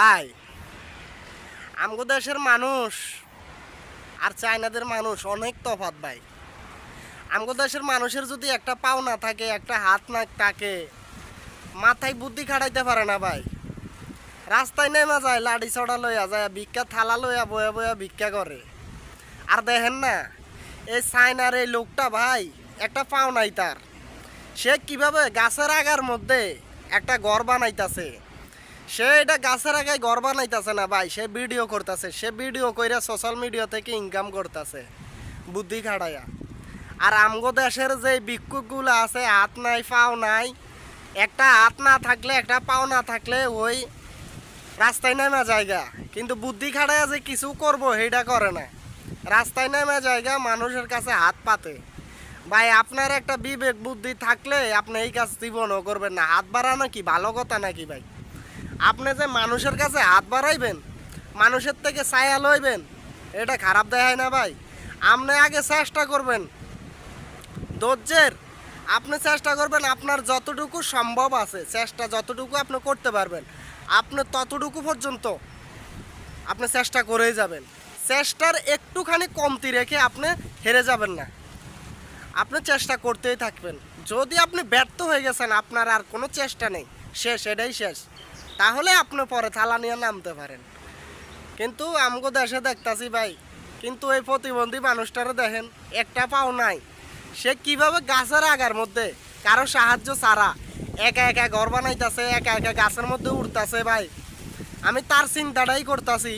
ভাই, আমগো দেশের মানুষ আর চায়নাদের মানুষ অনেক তফাৎ ভাই। আমগো দেশের মানুষের যদি একটা পাও না থাকে, একটা হাত না থাকে, মাথায় বুদ্ধি খাটাইতে পারে না ভাই। রাস্তায় নেমা যায়, লাড়ি চড়া লইয়া যায়, ভিক্ষা থালা লইয়া বয়া বয়া ভিক্ষা করে। আর দেখেন না, এই চায়নার এই লোকটা ভাই, একটা পাও নাই তার। সে কীভাবে গাছের আগার মধ্যে একটা ঘর বানাইতাছে। সে এটা গাছের আগে ঘর বানাইতাছে না ভাই, সে ভিডিও করতেছে, সে ভিডিও কইরা সোশ্যাল মিডিয়া থেকে ইনকাম করতেছে, বুদ্ধি খাড়াইয়া আর আমগো দেশের যে ভিক্ষুকগুলো আছে, হাত নাই, পাও নাই, একটা হাত না থাকলে একটা পাও না থাকলে ওই রাস্তায় নেমে জায়গা। কিন্তু বুদ্ধি খাড়াইয়া যে কিছু করব, সেইটা করে না। রাস্তায় নেমে জায়গা মানুষের কাছে হাত পাতে। ভাই, আপনার একটা বিবেক বুদ্ধি থাকলে আপনি এই কাজ জীবনও করবেন না। হাত বাড়ানো কি? ভালো কথা নাকি ভাই? আপনি যে মানুষের কাছে হাত বাড়াইবেন, মানুষের থেকে ছায়া লইবেন, এটা খারাপ দেখায় না ভাই। আপনি আগে চেষ্টা করবেন। ধৈর্যের, আপনি চেষ্টা করবেন আপনার যতটুকু সম্ভব আছে, চেষ্টা যতটুকু আপনি করতে পারবেন, আপনি ততটুকু পর্যন্ত আপনি চেষ্টা করেই যাবেন। চেষ্টার একটুখানি কমতি রেখে আপনি হেরে যাবেন না। আপনি চেষ্টা করতেই থাকবেন। যদি আপনি ব্যর্থ হয়ে গেছেন, আপনার আর কোনো চেষ্টা নেই। শেষ, এটাই শেষ। তাহলে আপনি পরে থালা নিয়ে নামতে পারেন। কিন্তু আমগো দেশে দেখতাছি ভাই, কিন্তু এই প্রতিবন্ধী মানুষটারে দেখেন, একটা পাও নাই। সে কীভাবে গাছের আগার মধ্যে কারও সাহায্য ছাড়া একা একা ঘর বানাইতাছে, একা একা গাছের মধ্যে উঠতাছে ভাই? আমি তার চিন্তাটাই করতাছি,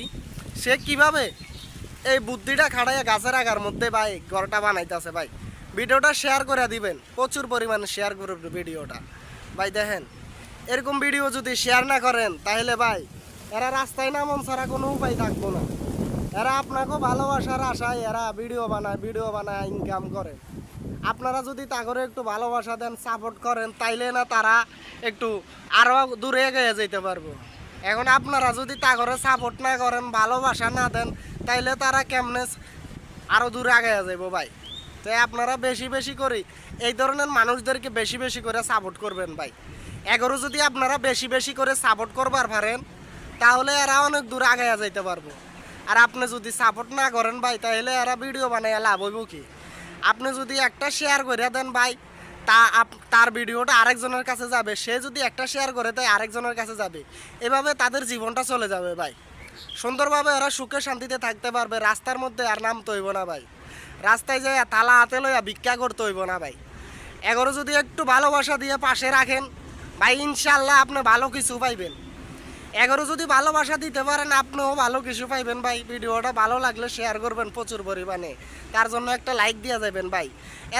সে কীভাবে এই বুদ্ধিটা খাড়াইয়া গাছের আগার মধ্যে ভাই ঘরটা বানাইতেছে ভাই? ভিডিওটা শেয়ার করে দিবেন, প্রচুর পরিমাণে শেয়ার করবেন ভিডিওটা। ভাই দেখেন এরকম ভিডিও যদি শেয়ার না করেন, তাহলে ভাই, এরা রাস্তায় নামন ছাড়া কোনো উপায় থাকব না। এরা আপনাকেও ভালোবাসার আশায় এরা ভিডিও বানায় ভিডিও বানায় ইনকাম করে। আপনারা যদি তাগরে একটু ভালোবাসা দেন সাপোর্ট করেন, তাইলে না তারা একটু আরও দূরে এগিয়ে যেতে পারব। এখন আপনারা যদি তাগরে সাপোর্ট না করেন, ভালোবাসা না দেন, তাইলে তারা কেমনে আরও দূরে আগে যাব ভাই? তো আপনারা বেশি বেশি করে। এই ধরনের মানুষদেরকে বেশি বেশি করে সাপোর্ট করবেন ভাই। এগারো যদি আপনারা বেশি বেশি করে সাপোর্ট করবার পারেন, তাহলে এরা অনেক দূর আগে যাইতে পারব। আর আপনি যদি সাপোর্ট না করেন ভাই, তাহলে এরা ভিডিও বানাইয়া লাভ হইব কি? আপনি যদি একটা শেয়ার করে দেন ভাই, তা তার ভিডিওটা আরেকজনের কাছে যাবে। সে যদি একটা শেয়ার করে দেয়, আরেকজনের কাছে যাবে। এভাবে তাদের জীবনটা চলে যাবে ভাই। সুন্দরভাবে এরা সুখে শান্তিতে থাকতে পারবে, রাস্তার মধ্যে আর নামতে হইব না ভাই। রাস্তায় যাইয়া তালা হাতে লইয়া ভিক্ষা করতে হইব না ভাই। এগারো যদি একটু ভালোবাসা দিয়ে পাশে রাখেন ভাই ইনশাল্লাহ আপনি ভালো কিছু পাইবেন। এগারো যদি ভালোবাসা দিতে পারেন, আপনিও ভালো কিছু পাইবেন ভাই। ভিডিওটা ভালো লাগলে শেয়ার করবেন প্রচুর পরিমাণে। তার জন্য একটা লাইক দিয়ে যাবেন ভাই।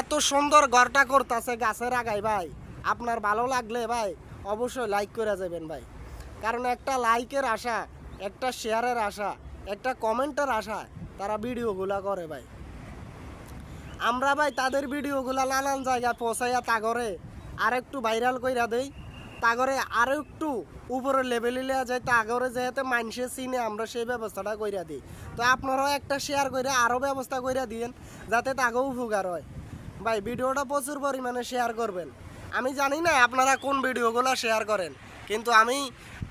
এত সুন্দর ঘরটা করতেছে গাছের আগায় ভাই। আপনার ভালো লাগলে ভাই, অবশ্যই লাইক করে যাবেন ভাই। কারণ একটা লাইকের আশা, একটা শেয়ারের আশা, একটা কমেন্টের আশা, তারা ভিডিওগুলা করে ভাই। আমরা ভাই তাদের ভিডিওগুলা নানান জায়গায় পৌঁছাইয়া তাগরে আর একটু ভাইরাল কইরা দেই। তাগরে আরও একটু উপরে লেভেলে লিয়া যায়, তাগরে যেহেতু মানুষে চিনে, আমরা সেই ব্যবস্থাটা কইরা দিই। তো আপনারাও একটা শেয়ার করে আরও ব্যবস্থা কইরা দিয়েন, যাতে তাকেও উপকার হয়। ভাই, ভিডিওটা প্রচুর পরিমাণে শেয়ার করবেন। আমি জানি না আপনারা কোন ভিডিওগুলো শেয়ার করেন, কিন্তু আমি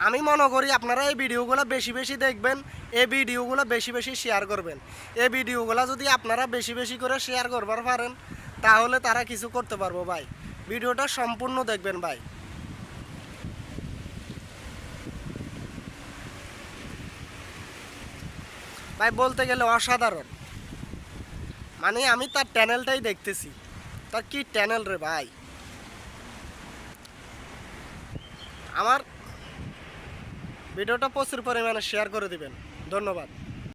আমি মনে করি আপনারা এই ভিডিওগুলো বেশি বেশি দেখবেন, এই ভিডিওগুলো বেশি বেশি শেয়ার করবেন। এই ভিডিওগুলো যদি আপনারা বেশি বেশি করে শেয়ার করবার পারেন, তাহলে তারা কিছু করতে পারব, ভাই। ভিডিওটা সম্পূর্ণ দেখবেন, ভাই। ভাই, বলতে গেলে অসাধারণ। মানে আমি তার ট্যানেলটাই দেখতেছি। তার কি ট্যানেল রে ভাই? আমার ভিডিওটা প্রচুর পরিমাণে শেয়ার করে দিবেন। ধন্যবাদ।